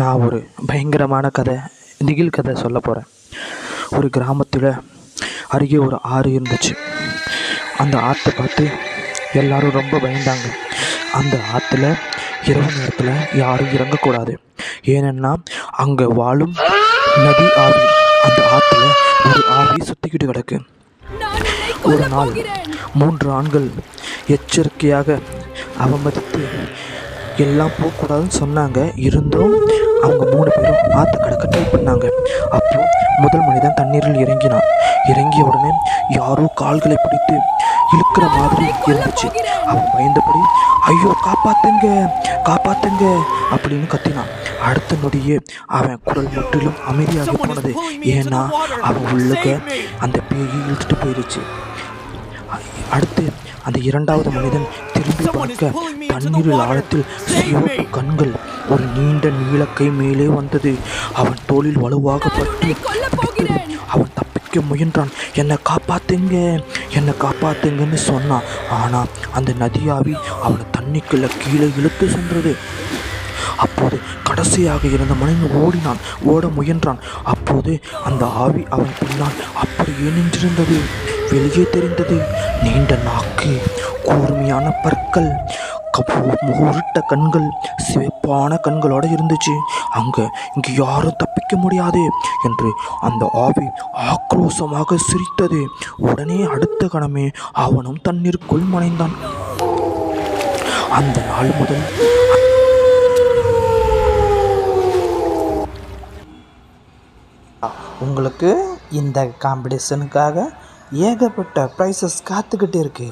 நான் ஒரு பயங்கரமான கதை திகில் கதை சொல்ல போகிறேன் ஒரு கிராமத்தில் அருகே ஒரு ஆறு இருந்துச்சு. அந்த ஆற்றை பார்த்து எல்லாரும் ரொம்ப பயந்தாங்க. அந்த ஆற்றுல இரவு நேரத்தில் யாரும் இறங்கக்கூடாது. ஏனென்னா அங்கே வாழும் நதி ஆவி அந்த ஆற்றுல ஒரு ஆவி சுற்றிக்கிட்டு கிடக்கு. ஒரு நாள் மூன்று ஆண்கள் எச்சரிக்கையாக அவமதித்து எல்லாம் போகக்கூடாதுன்னு சொன்னாங்க. இருந்தும் அவங்க மூணு பேரும் ஆற்ற கடக்க ட்ரை பண்ணாங்க. அப்போ முதல் மனிதன் தண்ணீரில் இறங்கினான். இறங்கிய உடனே யாரோ கால்களை பிடித்து இழுக்கிற மாதிரி இருந்துச்சு. அவன் பயந்தபடி ஐயோ காப்பாத்துங்க காப்பாத்துங்க அப்படின்னு கத்தினான். அடுத்த நொடியே அவன் குரல் முற்றிலும் அமைதியாக போனது. ஏன்னா அவன் உள்ளுக்க அந்த பேயை இழுத்துட்டு போயிடுச்சு அடுத்து அந்த இரண்டாவது மனிதன் திரும்பி பார்க்க தண்ணீரில் ஆழத்தில் சிவப்பு கண்கள் ஒரு நீண்ட நீலக்கை மேலே வந்தது. அவன் தோளில் வலுவாக பிடித்தது அவன் தப்பிக்க முயன்றான். என்னை காப்பாத்துங்க என்னை காப்பாத்துங்கன்னு சொன்னான். ஆனால் அந்த நதியாவி அவனை தண்ணிக்குள்ள கீழே இழுத்து சென்றது. அப்போது கடைசியாக இருந்த மனிதன் ஓடினான் ஓட முயன்றான். அப்போது அந்த ஆவி அவன் பின்னால் அப்படியே நின்றிருந்தது. வெளியே தெரிந்தது. நீண்ட நாக்கு கூர்மையான பற்கள் கப்பு- உருட்ட கண்கள் சிவப்பான கண்களோடு இருந்துச்சு. அங்கே இங்கே யாரும் தப்பிக்க முடியாது என்று அந்த ஆவி ஆக்ரோஷமாக சிரித்தது. உடனே அடுத்த கணமே அவனும் தண்ணீருக்குள் மறைந்தான். அந்த நாள் முதல் உங்களுக்கு இந்த காம்படிஷனுக்காக ஏகப்பட்ட ப்ரைஸஸ் காத்துக்கிட்டு இருக்கு.